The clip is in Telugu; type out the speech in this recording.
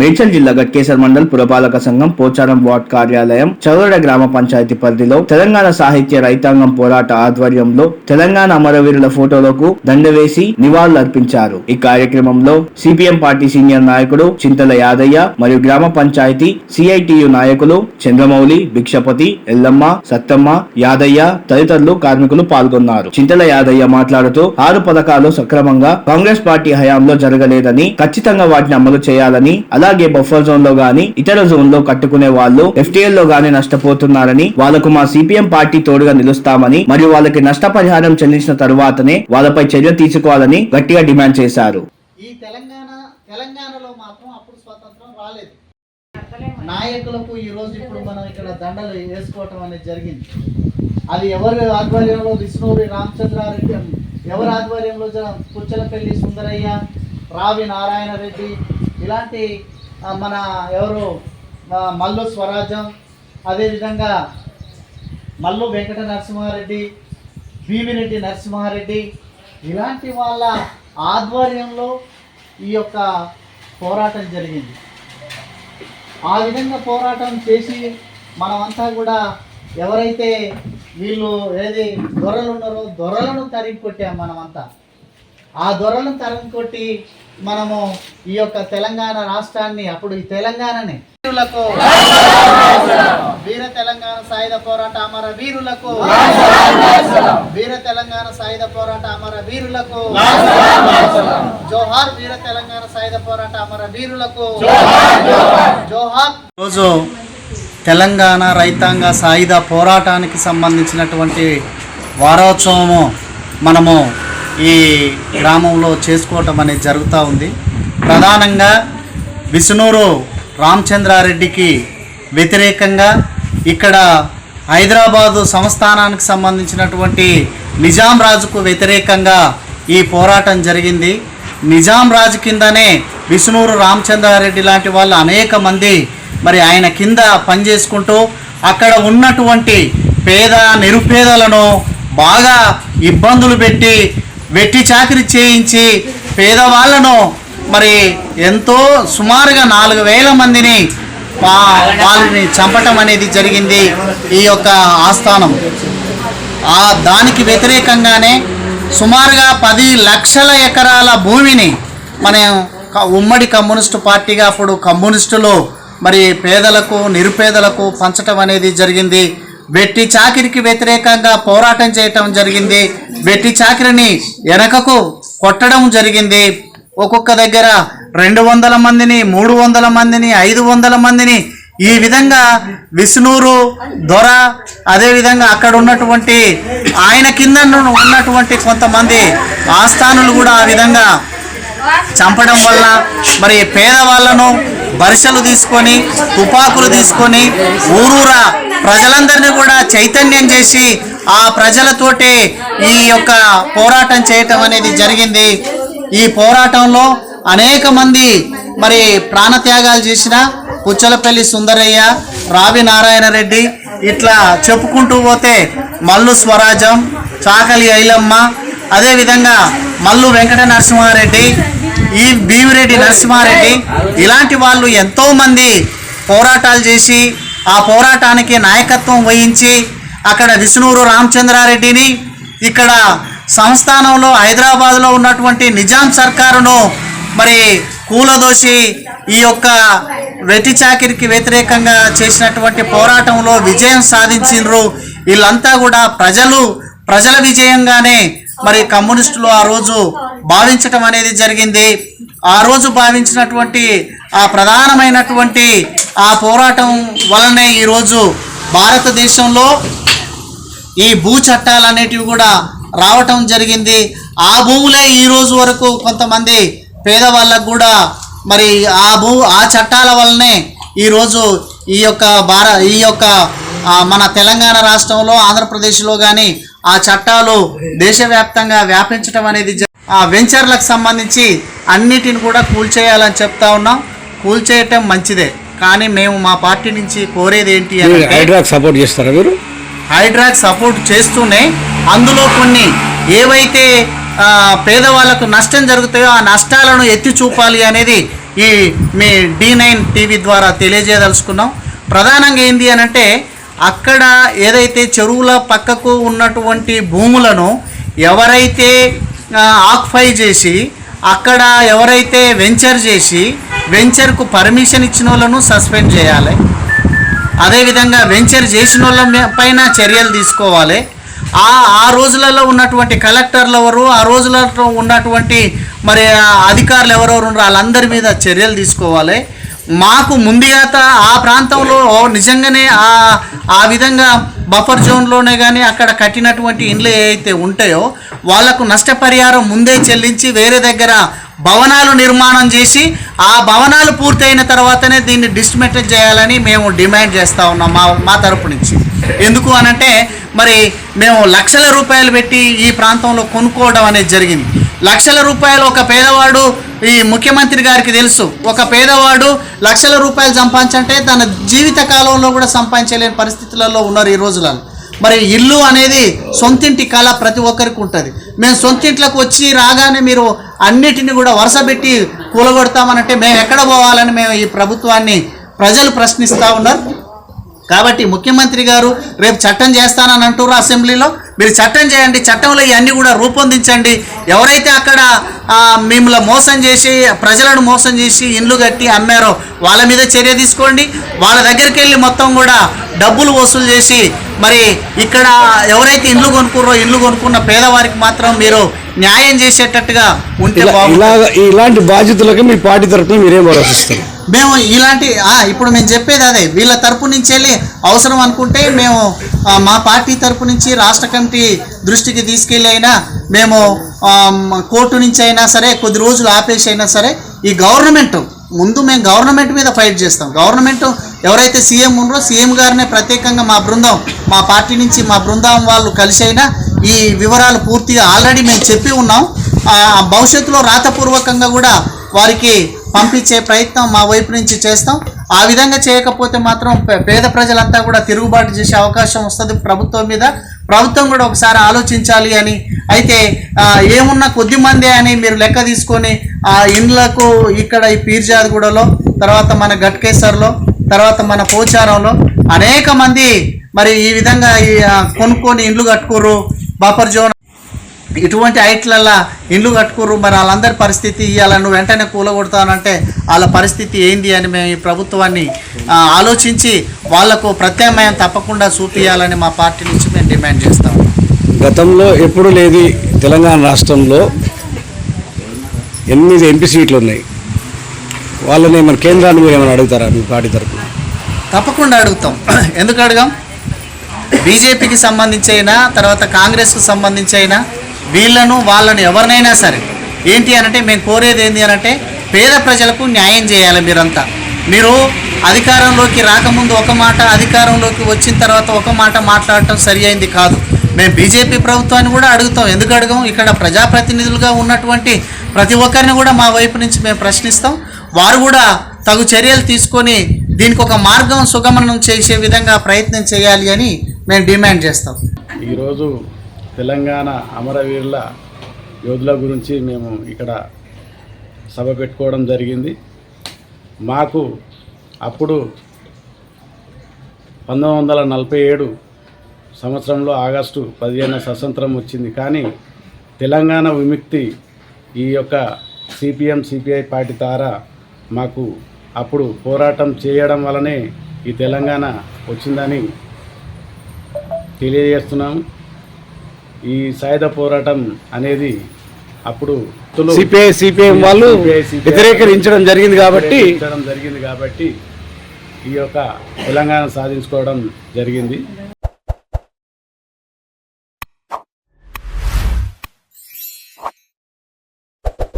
మేడ్చల్ జిల్లా గట్కేసర్ మండల్ పురపాలక సంఘం పోచారం వార్డ్ కార్యాలయం చౌరడ గ్రామ పంచాయతీ పరిధిలో తెలంగాణ సాహిత్య రైతాంగం పోరాట ఆధ్వర్యంలో తెలంగాణ అమరవీరుల ఫోటోలకు దండవేసి నివాళులర్పించారు. ఈ కార్యక్రమంలో సిపిఎం పార్టీ సీనియర్ నాయకుడు చింతల యాదయ్య మరియు గ్రామ పంచాయతీ సిఐటియు నాయకులు చంద్రమౌళి భిక్షపతి ఎల్లమ్మ సత్తమ్మ యాదయ్య తదితరులు కార్మికులు పాల్గొన్నారు. చింతల యాదయ్య మాట్లాడుతూ ఆరు పథకాలు సక్రమంగా కాంగ్రెస్ పార్టీ హయాంలో జరగలేదని ఖచ్చితంగా వాటిని అమలు చేయాలని అలాగే బఫర్ జోన్లో గాని ఇతర జోన్లో కట్టుకునే వాళ్ళు ఎఫ్టీఎల్లో గాని నష్టపోతున్నారని వాళ్ళకు మా సిపిఎం పార్టీ తోడుగా నిలుస్తామని మరియు వాళ్ళకి నష్టపరిహారం చెల్లించిన తరువాతనే వాళ్ళపై చర్య తీసుకోవాలని గట్టిగా డిమాండ్ చేశారు. ఈ తెలంగాణ తెలంగాణలో మాత్రం అప్పుడు స్వతంత్రం రాలేదు. నాయకులకు ఈ రోజు ఇప్పుడు మనం ఇక్కడ దండలు వేసుకోవటం అనేది జరిగింది. అది ఎవరి ఆధ్వర్యంలో విష్ణువురి రామచంద్రారెడ్డి ఎవరి ఆధ్వర్యంలో పుచ్చలపల్లి సుందరయ్య రావి నారాయణ రెడ్డి ఇలాంటి మన ఎవరు? మల్లు స్వరాజ్యం అదేవిధంగా మల్లు వెంకట నరసింహారెడ్డి భీమిరెడ్డి నరసింహారెడ్డి ఇలాంటి వాళ్ళ ఆధ్వర్యంలో ఈ యొక్క పోరాటం జరిగింది. ఆ విధంగా పోరాటం చేసి మనమంతా కూడా ఎవరైతే వీళ్ళు ఏది దొరలు ఉన్నారో దొరలను తరిగి కొట్టాం మనమంతా. ఆ దొరలను తరిగి కొట్టి మనము ఈ యొక్క తెలంగాణ రాష్ట్రాన్ని అప్పుడు ఈ తెలంగాణని. వీరులకు వీర తెలంగాణ సాయుధ పోరాట అమర వీరులకు వీర తెలంగాణ సాయుధ పోరాట అమర వీరులకు జోహార్ వీర తెలంగాణ సాయుధ పోరాట అమర వీరులకు జోహార్. రోజు తెలంగాణ రైతాంగ సాయుధ పోరాటానికి సంబంధించినటువంటి వారోత్సవము మనము ఈ గ్రామంలో చేసుకోవటం అనేది జరుగుతూ ఉంది. ప్రధానంగా విష్ణూరు రామచంద్రారెడ్డికి వ్యతిరేకంగా ఇక్కడ హైదరాబాదు సంస్థానానికి సంబంధించినటువంటి నిజాం రాజుకు వ్యతిరేకంగా ఈ పోరాటం జరిగింది. నిజాం రాజు కిందనే విష్ణూరు రామచంద్రారెడ్డి లాంటి వాళ్ళు అనేక మంది మరి ఆయన కింద పనిచేసుకుంటూ అక్కడ ఉన్నటువంటి పేద నిరుపేదలను బాగా ఇబ్బందులు పెట్టి వెట్టి చాకిరి చేయించి పేదవాళ్ళను మరి ఎంతో సుమారుగా నాలుగు వేల మందిని వాళ్ళని చంపటం అనేది జరిగింది ఈ యొక్క ఆస్థానం. ఆ దానికి వ్యతిరేకంగానే సుమారుగా పది లక్షల ఎకరాల భూమిని మన ఉమ్మడి కమ్యూనిస్టు పార్టీగా అప్పుడు కమ్యూనిస్టులు మరి పేదలకు నిరుపేదలకు పంచటం అనేది జరిగింది. వెట్టి చాకిరికి వ్యతిరేకంగా పోరాటం చేయటం జరిగింది. వెట్టి చాకిరిని వెనకకు కొట్టడం జరిగింది. ఒక్కొక్క దగ్గర రెండు వందల మందిని మూడు వందల మందిని ఐదు వందల మందిని ఈ విధంగా విష్ణూరు దొర అదేవిధంగా అక్కడ ఉన్నటువంటి ఆయన కింద ఉన్నటువంటి కొంతమంది ఆస్థానులు కూడా ఆ విధంగా చంపడం వల్ల మరి పేదవాళ్ళను బరిసెలు తీసుకొని తుపాకులు తీసుకొని ఊరూరా ప్రజలందరినీ కూడా చైతన్యం చేసి ఆ ప్రజలతోటే ఈ యొక్క పోరాటం చేయటం అనేది జరిగింది. ఈ పోరాటంలో అనేక మంది మరి ప్రాణత్యాగాలు చేసిన పుచ్చలపల్లి సుందరయ్య రావి నారాయణ రెడ్డి ఇట్లా చెప్పుకుంటూ పోతే మల్లు స్వరాజ్యం చాకలి ఐలమ్మ అదేవిధంగా మల్లు వెంకట నరసింహారెడ్డి ఈ భీమిరెడ్డి నరసింహారెడ్డి ఇలాంటి వాళ్ళు ఎంతో మంది పోరాటాలు చేసి ఆ పోరాటానికి నాయకత్వం వహించి అక్కడ విష్ణూరు రామచంద్రారెడ్డిని ఇక్కడ సంస్థానంలో హైదరాబాద్లో ఉన్నటువంటి నిజాం సర్కారును మరి కూలదోసి ఈ యొక్క వెట్టి చాకిరికి వ్యతిరేకంగా చేసినటువంటి పోరాటంలో విజయం సాధించిండ్రు. వీళ్ళంతా కూడా ప్రజలు ప్రజల విజయంగానే మరి కమ్యూనిస్టులు ఆ రోజు భావించటం అనేది జరిగింది. ఆ రోజు భావించినటువంటి ఆ ప్రధానమైనటువంటి ఆ పోరాటం వలనే ఈరోజు భారతదేశంలో ఈ భూ చట్టాలు అనేటివి కూడా రావటం జరిగింది. ఆ భూములే ఈ రోజు వరకు కొంతమంది పేదవాళ్ళకు కూడా మరి ఆ భూ ఆ చట్టాల వల్లనే ఈరోజు ఈ యొక్క భార ఈ యొక్క మన తెలంగాణ రాష్ట్రంలో ఆంధ్రప్రదేశ్లో కానీ ఆ చట్టాలు దేశవ్యాప్తంగా వ్యాపించడం అనేది ఆ వెంచర్లకు సంబంధించి అన్నిటిని కూడా కూల్చేయాలని చెప్తా ఉన్నాం. కూల్చేయటం మంచిదే. కానీ మేము మా పార్టీ నుంచి కోరేది ఏంటి హైడ్రాక్ సపోర్ట్ చేస్తారా మీరు? హైడ్రాక్ సపోర్ట్ చేస్తూనే అందులో కొన్ని ఏవైతే పేదవాళ్ళకు నష్టం జరుగుతాయో ఆ నష్టాలను ఎత్తి చూపాలి అనేది ఈ మీ డి నైన్ టీవీ ద్వారా తెలియజేయదలుచుకున్నాం. ప్రధానంగా ఏంది అని అంటే అక్కడ ఏదైతే చెరువుల పక్కకు ఉన్నటువంటి భూములను ఎవరైతే ఆక్ఫై చేసి అక్కడ ఎవరైతే వెంచర్ చేసి వెంచర్కు పర్మిషన్ ఇచ్చిన వాళ్ళను సస్పెండ్ చేయాలి. అదేవిధంగా వెంచర్ చేసిన వాళ్ళ పైన చర్యలు తీసుకోవాలి. ఆ ఆ రోజులలో ఉన్నటువంటి కలెక్టర్లు ఎవరు ఆ రోజులలో ఉన్నటువంటి మరి అధికారులు ఎవరెవరు ఉన్నారో వాళ్ళందరి మీద చర్యలు తీసుకోవాలి. మాకు ముందుగాత ఆ ప్రాంతంలో నిజంగానే ఆ ఆ విధంగా బఫర్ జోన్లోనే కానీ అక్కడ కట్టినటువంటి ఇండ్లు ఏవైతే ఉంటాయో వాళ్ళకు నష్టపరిహారం ముందే చెల్లించి వేరే దగ్గర భవనాలు నిర్మాణం చేసి ఆ భవనాలు పూర్తయిన తర్వాతనే దీన్ని డిస్మెటల్ చేయాలని మేము డిమాండ్ చేస్తూ ఉన్నాం మా మా తరపు నుంచి. ఎందుకు అనంటే మరి మేము లక్షల రూపాయలు పెట్టి ఈ ప్రాంతంలో కొనుక్కోవడం అనేది జరిగింది. లక్షల రూపాయలు ఒక పేదవాడు ఈ ముఖ్యమంత్రి గారికి తెలుసు ఒక పేదవాడు లక్షల రూపాయలు సంపాదించంటే తన జీవిత కాలంలో కూడా సంపాదించలేని పరిస్థితులలో ఉన్నారు ఈ రోజులలో. మరి ఇల్లు అనేది సొంతింటి కళ ప్రతి ఒక్కరికి ఉంటుంది. మేము సొంతింట్లోకి వచ్చి రాగానే మీరు అన్నిటిని కూడా వరుస పెట్టి కూలగొడతామనంటే మేము ఎక్కడ పోవాలని మేము ఈ ప్రభుత్వాన్ని ప్రజలు ప్రశ్నిస్తూ ఉన్నారు. కాబట్టి ముఖ్యమంత్రి గారు రేపు చట్టం చేస్తానని అంటారు అసెంబ్లీలో. మీరు చట్టం చేయండి చట్టంలో ఇవన్నీ కూడా రూపొందించండి. ఎవరైతే అక్కడ మిమ్మల్ని మోసం చేసి ప్రజలను మోసం చేసి ఇండ్లు కట్టి అమ్మారో వాళ్ళ మీద చర్య తీసుకోండి. వాళ్ళ దగ్గరికి వెళ్ళి మొత్తం కూడా డబ్బులు వసూలు చేసి మరి ఇక్కడ ఎవరైతే ఇండ్లు కొనుక్కుర్రో ఇండ్లు కొనుక్కున్న పేదవారికి మాత్రం మీరు న్యాయం చేసేటట్టుగా ఉంటే ఇలాంటి బాధ్యతలకి మీ పార్టీ తరఫున మీరేం భరోసిస్తారు? మేము ఇలాంటి ఇప్పుడు మేము చెప్పేది అదే. వీళ్ళ తరపు నుంచి వెళ్ళి అవసరం అనుకుంటే మేము మా పార్టీ తరపు నుంచి రాష్ట్ర కమిటీ దృష్టికి తీసుకెళ్ళి అయినా మేము కోర్టు నుంచి అయినా సరే కొద్ది రోజులు ఆపేసి అయినా సరే ఈ గవర్నమెంట్ ముందు మేము గవర్నమెంట్ మీద ఫైట్ చేస్తాం. గవర్నమెంట్ ఎవరైతే సీఎం ఉన్నారో సీఎం గారినే ప్రత్యేకంగా మా బృందం మా పార్టీ నుంచి మా బృందం వాళ్ళు కలిసి అయినా ఈ వివరాలు పూర్తిగా ఆల్రెడీ మేము చెప్పి ఉన్నాం. ఆ, భవిష్యత్తులో రాతపూర్వకంగా కూడా వారికి పంపించే ప్రయత్నం మా వైపు నుంచి చేస్తాం. ఆ విధంగా చేయకపోతే మాత్రం పేద ప్రజలంతా కూడా తిరుగుబాటు చేసే అవకాశం వస్తుంది ప్రభుత్వం మీద. ప్రభుత్వం కూడా ఒకసారి ఆలోచించాలి అని. అయితే ఏమున్న ఏమున్నా కొద్ది మందే అని మీరు లెక్క తీసుకొని ఆ ఇండ్లకు ఇక్కడ ఈ పీర్జాదిగూడలో తర్వాత మన గట్కేశ్వర్లో తర్వాత మన పోచారంలో అనేక మంది మరి ఈ విధంగా ఈ, కొనుక్కొని ఇండ్లు కట్టుకోరు బఫర్ జోన్ ఇటువంటి హైట్లల్లో ఇండ్లు కట్టుకుర్రు. మరి వాళ్ళందరి పరిస్థితి ఇవాళ నువ్వు వెంటనే కూలగొడతానంటే వాళ్ళ పరిస్థితి ఏంది అని మేము ఈ ప్రభుత్వాన్ని ఆలోచించి వాళ్ళకు ప్రత్యామ్నాయం తప్పకుండా చూపించాలని మా పార్టీ నుంచి మేము డిమాండ్ చేస్తాం. గతంలో ఎప్పుడు లేదు తెలంగాణ రాష్ట్రంలో ఎనిమిది ఎంపీ సీట్లు ఉన్నాయి. వాళ్ళని మన కేంద్రాన్ని మీరు ఏమైనా అడుగుతారా మీ పార్టీ తరఫున తప్పకుండా అడుగుతాం. ఎందుకు అడగాం? బీజేపీకి సంబంధించి అయినా తర్వాత కాంగ్రెస్కు సంబంధించి అయినా వీళ్ళను వాళ్ళను ఎవరినైనా సరే ఏంటి అనంటే మేము కోరేది ఏంటి అనంటే పేద ప్రజలకు న్యాయం చేయాలి మీరంతా. మీరు అధికారంలోకి రాకముందు ఒక మాట అధికారంలోకి వచ్చిన తర్వాత ఒక మాట మాట్లాడటం సరి అయింది కాదు. మేము బీజేపీ ప్రభుత్వాన్ని కూడా అడుగుతాం. ఎందుకు అడగం ఇక్కడ ప్రజాప్రతినిధులుగా ఉన్నటువంటి ప్రతి ఒక్కరిని కూడా మా వైపు నుంచి మేము ప్రశ్నిస్తాం. వారు కూడా తగు చర్యలు తీసుకొని దీనికి ఒక మార్గం సుగమనం చేసే విధంగా ప్రయత్నం చేయాలి అని మేము డిమాండ్ చేస్తాం. ఈరోజు తెలంగాణ అమరవీరుల యోధుల గురించి మేము ఇక్కడ సభ పెట్టుకోవడం జరిగింది. మాకు అప్పుడు పంతొమ్మిది వందల నలభై ఏడు సంవత్సరంలో ఆగస్టు పదిహేను స్వతంత్రం వచ్చింది. కానీ తెలంగాణ విముక్తి ఈ యొక్క సిపిఎం సిపిఐ పార్టీ ద్వారా మాకు అప్పుడు పోరాటం చేయడం వలనే ఈ తెలంగాణ వచ్చిందని తెలియజేస్తున్నాము. ఈ సాయుధ పోరాటం అనేది అప్పుడు సిపిఐ సిపిఎం వాళ్ళు వ్యతిరేకరించడం జరిగింది కాబట్టి జరిగింది కాబట్టి ఈ యొక్క తెలంగాణ సాధించుకోవడం జరిగింది.